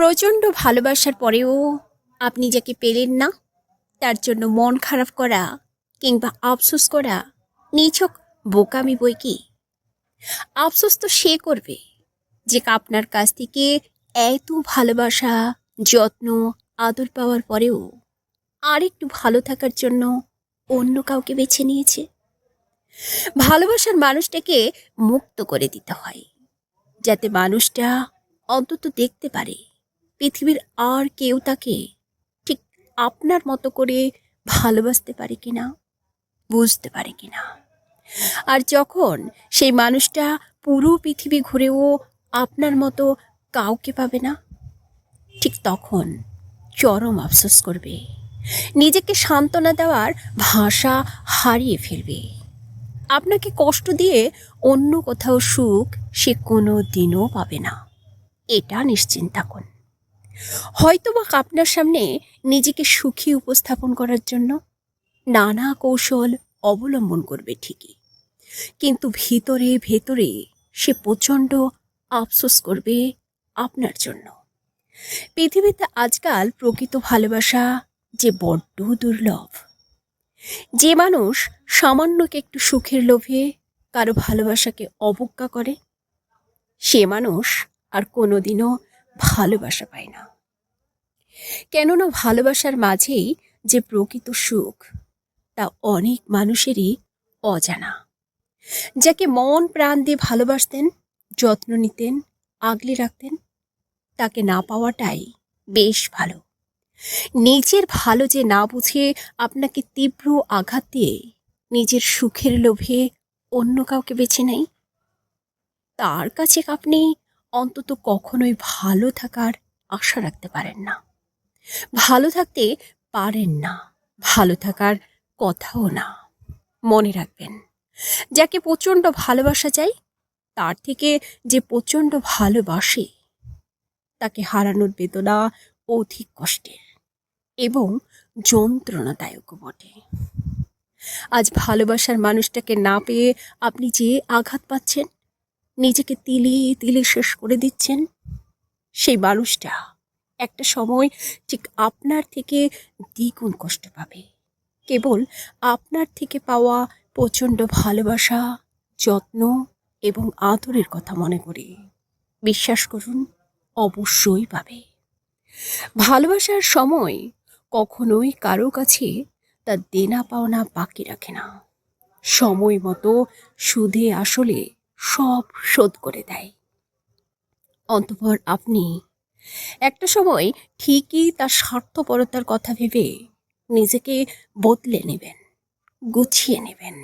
প্রচণ্ড ভালোবাসার পরেও আপনি যাকে পেলেন না, তার জন্য মন খারাপ করা কিংবা আফসোস করা নিছক বোকামি বই কি? আফসোস তো সে করবে যে আপনার কাছ থেকে এত ভালোবাসা, যত্ন, আদর পাওয়ার পরেও আর একটু ভালো থাকার জন্য অন্য কাউকে বেছে নিয়েছে। ভালোবাসার মানুষটাকে মুক্ত করে দিতে হয়, যাতে মানুষটা অন্তত দেখতে পারে। পৃথিবীর আর কেউ তাকে ঠিক আপনার মতো করে ভালোবাসতে পারে কিনা, বুঝতে পারে কিনা। আর যখন সেই মানুষটা পুরো পৃথিবী ঘুরেও আপনার মতো কাউকে পাবে না, ঠিক তখন চরম আফসোস করবে। নিজেকে সান্ত্বনা দেওয়ার ভাষা হারিয়ে ফেলবে। আপনাকে কষ্ট দিয়ে অন্য কোথাও সুখ সে কোনো দিনও পাবে না। এটা নিশ্চিন্ত থাকুন হয়তোবা আপনার সামনে নিজেকে সুখী উপস্থাপন করার জন্য নানা কৌশল অবলম্বন করবে ঠিকই। কিন্তু ভিতরে ভেতরে সে প্রচণ্ড আফসোস করবে আপনার জন্য। পৃথিবীতে আজকাল প্রকৃত ভালোবাসা যে বড্ড দুর্লভ। যে মানুষ সামান্যকে একটু সুখের লোভে কারও ভালোবাসাকে অবজ্ঞা করে, সে মানুষ আর কোনোদিনও ভালোবাসা পায় না। কেননা ভালোবাসার মাঝেই যে প্রকৃত সুখ, তা অনেক মানুষেরই অজানা। যাকে মন প্রাণ দিয়ে ভালোবাসতেন, যত্ন নিতেন, আগলে রাখতেন, তাকে না পাওয়াটাই বেশ ভালো। নিজের ভালো যে না বুঝে আপনাকে তীব্র আঘাত দিয়ে নিজের সুখের লোভে অন্য কাউকে বেছে নেয়, তার কাছে আপনি অন্তত কখনোই ভালো থাকার আশা রাখতে পারেন না। ভালো থাকতে পারেন না, ভালো থাকার কথাও না। মনে রাখবেন, যাকে প্রচণ্ড ভালোবাসা চাই, তার থেকে যে প্রচণ্ড ভালোবাসে, তাকে হারানোর বেদনা অধিক কষ্টের এবং যন্ত্রণাদায়কও বটে। আজ ভালোবাসার মানুষটাকে না পেয়ে আপনি যে আঘাত পাচ্ছেন নিজেকে তিলে তিলে শেষ করে দিচ্ছেন সেই মানুষটা। একটা সময় ঠিক আপনার থেকে দ্বিগুণ কষ্ট পাবে। কেবল আপনার থেকে পাওয়া প্রচণ্ড ভালোবাসা, যত্ন এবং আদরের কথা মনে করে বিশ্বাস করুন, অবশ্যই পাবে। ভালোবাসার সময় কখনোই কারও কাছে তার দেনা পাওনা বাকি রাখে না। সময় মতো সুদে আসলে সব শোধ করে দেয়। অন্তপর আপনি একটা সময় ঠিকই তার স্বার্থপরতার কথা ভেবে নিজেকে বদলে নেবেন, গুছিয়ে নেবেন।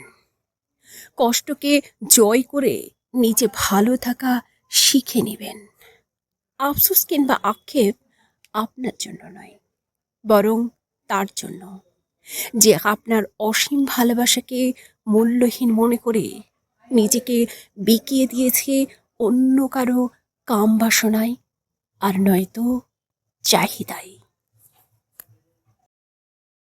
কষ্টকে জয় করে নিজে ভালো থাকা শিখে নেবেন। আফসোস কিংবা আক্ষেপ আপনার জন্য নয়, বরং তার জন্য। যে আপনার অসীম ভালোবাসাকে মূল্যহীন মনে করে নিজেকে বিকিয়ে দিয়েছে অন্য কারও কাম বাসনায় আর নয়তো চাহিদায়।